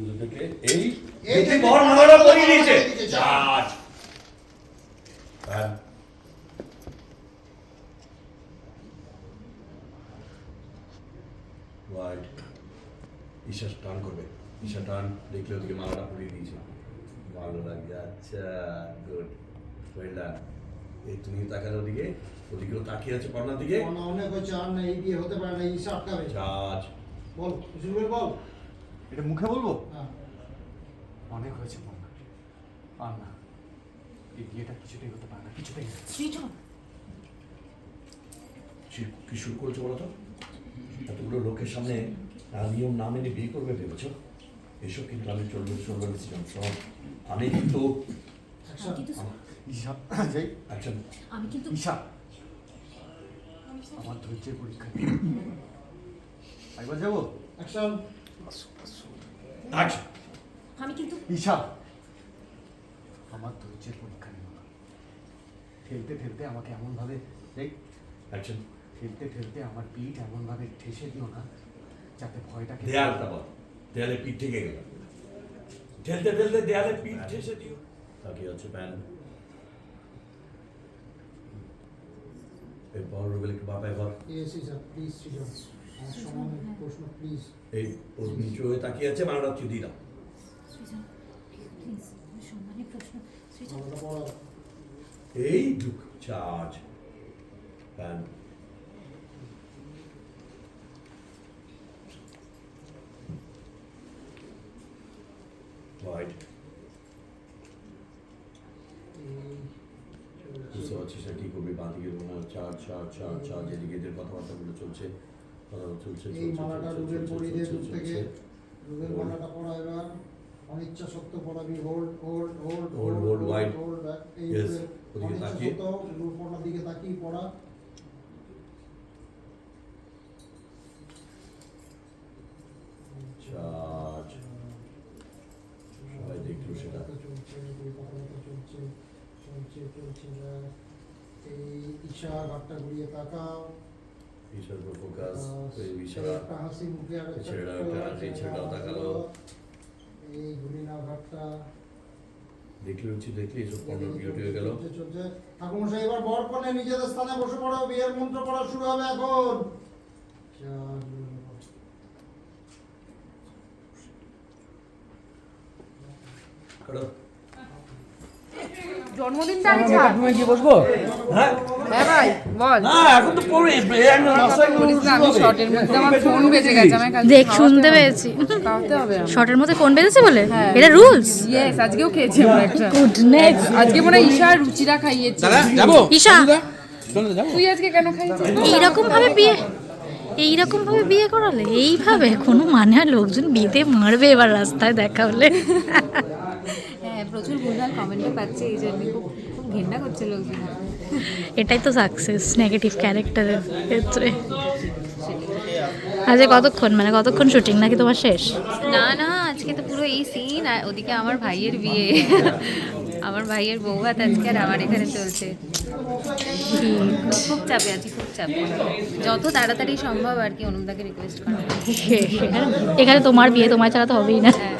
বিন্দু থেকে এই পৃথিবীর মহারা করিয়ে দিয়েছে। হ্যাঁ। ঈশ্বর টান করবে। ঈশ্বর টান দেখলে ওদিকে মালাটা পরিয়ে দিয়েছে। ভালো লাগছে। আচ্ছা গুড ওয়েল ডান এই তুমি তাকালে ওদিকে। ওদিকেও তাকিয়ে আছে কর্নার দিকে। অনেক হচ্ছে আর না এই দিয়ে হতে পারে না এই সাতটা চার্জ বল সুন্দর বল। এটা মুখে বলব? হ্যাঁ। অনেক হয়েছে বন্যা আর না এই বিয়েটা কিছুতেই হতে পারে না কিছুতেই। সৃজন কি- শুরু করেছ বলো তো? এতগুলো লোকের সামনে নিয়ম না মেনে বিয়ে করবে ভেবেছো? এসব কিন্তু আমি চলবে চলবে ডিসিশন শোন আমি কিন্তু যাই আচ্ছা। আমি কিন্তু ঈশা আমার ধৈর্যের পরীক্ষা। একবার যাব? অ্যাকশন আচ্ছা। আমি কিন্তু ঈশা আমার ধৈর্যের পরীক্ষা নেই ঠেলতে ঠেলতে আমাকে এমনভাবে এই আচ্ছা ঠেলতে ঠেলতে আমার পিঠ এমনভাবে ঠেসে দিও না যাতে ভয়টাকে দেয়ালটা বল। দেয়ালে পিঠ থেকে গেল। ঠেলতে ঠেলতে দেয়ালে পিঠ ঠেসে দিও। তাকিয়ে আছে প্যান। এই বড় রুবেল একটু বাপায় বল। ইয়েস ঈশা প্লিজ সৃজন এই ওর নিচু হয়ে তাকিয়ে আছে মালাটা পড়াও এই ঢুক চার্জ। বুঝতে পারছিস না কি করবি বাঁ দিকে মনে হয় চার চার চার চার যেদিকে এদের কথাবার্তাগুলো চলছে। চলছে এই মালাটা রুবেল পরিয়ে চলছে, থেকে চলছে। রুবেল মালাটা পড়া এবার অনিচ্ছা সত্য পড়াবি hold hold hold Hold, hold, wide. Hold এই Yes, অনিচ্ছা সত্য পড়ার দিকে তাকিয়ে পড়া চার্জ সবাই দেখল সেটা চলছে চলছে চলছে চলছে যা। এই ঈশা ঘাটটা ঘুরিয়ে তাকাও ঈশ্বর উপর ফোকাস এই একটা হাসি মুখে এই ছেলেটাও তাকালো। এই দেখলে হচ্ছে দেখলে এসব পণ্য বিউটি হয়ে গেল চলছে ঠাকুমশাই এবার বর কনে নিজেদের স্থানে বসে পড়ো বিয়ের মন্ত্র পড়া শুরু হবে এখন জন্মদিনটা আগে ছাড় তুমি কি বসবো হ্যাঁ হ্যাঁ ভাই বল। এখন তো পরে রাস্তায় বলিস না, আমি শর্টের মধ্যে আমার ফোন বেজে গেছে আমায় দেখ শুনতে পেয়েছি। খাওয়াতে হবে শর্টের মধ্যে ফোন বেজেছে বলে? হ্যাঁ। এটা রুলস ইয়েস আজকেও খেয়েছি আমরা একটা। গুডনেস আজকে মনে হয় ঈশা রুচিরা খাইয়েছে। দাদা যাব? ঈশা। তুই আজকে কেন খাইয়েছিস? এইরকম ভাবে বিয়ে এইরকম ভাবে বিয়ে করালে এইভাবে কোনো মানে হয় লোকজন বিয়েতে মারবে এবার রাস্তায় দেখা হলে? প্রচুর ভুলভাল কমেন্টও পাচ্ছে এই জন্য খুব খুব ঘেন্না করছে লোকজন। এটাই তো সাকসেস নেগেটিভ ক্যারেক্টারের ক্ষেত্রে। আজকে কতক্ষণ? মানে কতক্ষণ শুটিং নাকি তোমার শেষ? না না আজকে তো পুরো এই সিন আর ওদিকে আমার ভাইয়ের বিয়ে। আমার ভাইয়ের বৌভাত আজকে আর আমার এখানে চলছে। খুব চাপে আছি খুব চাপে। যত তাড়াতাড়ি সম্ভব আর কি অনুমদাকে রিকোয়েস্ট করা। এখানে তোমার বিয়ে তোমার ছাড়া তো হবেই না। হ্যাঁ।